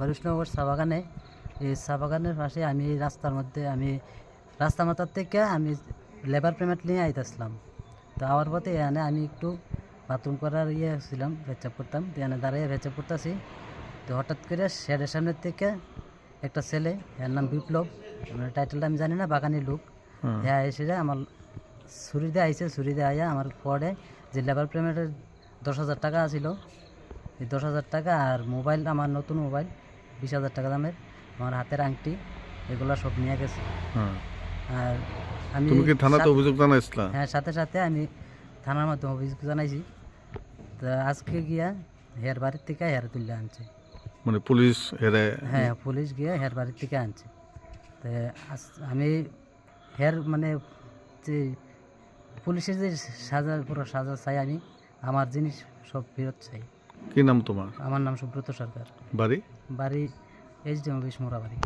হরিশনগর চা বাগানে এই চা বাগানের পাশে আমি রাস্তার মধ্যে আমি রাস্তা মাথার থেকে আমি লেবার পেমেন্ট নিয়ে আইতেছিলাম। তো আমার পথে এখানে আমি একটু বাথরুম করার ইয়ে ছিলাম ভেচাপ করতাম। তো এখানে দাঁড়িয়ে ভেচাপ করতেছি। তো হঠাৎ করে শেডের সামনের থেকে একটা ছেলে এর নাম বিপ্লব মানে টাইটেলটা আমি জানি না বাগানি লোক হ্যাঁ এসে যায় আমার ছুরি দিয়ে আইসে ছুরি দিয়ে আইয়া আমার পরে যে লেবার পেমেন্টের দশ হাজার টাকা ছিল এই দশ হাজার টাকা আর মোবাইল আমার নতুন মোবাইল বিশ হাজার টাকা দামের আমার হাতের আংটি এগুলো সব নিয়ে গেছে। আর আমি তুমি কি থানাতে অভিযোগ জানাইছিলা? হ্যাঁ সাথে সাথে আমি থানার মাধ্যমে অভিযোগ জানাইছি। তো আজকে গিয়া হের বাড়ির থেকে হের তুলে আনছে। মানে পুলিশ হেরে হ্যাঁ পুলিশ গিয়ে হের বাড়ির থেকে আনছে। তো আজ- আমি হের মানে যে পুলিশের যে সাজা পুরো সাজা চাই আমি আমার জিনিস সব ফেরত চাই। কি নাম তোমার? আমার নাম সুব্রত সরকার। বাড়ি? বাড়ি এইচ ডি অফিস মোড়া বাড়ি।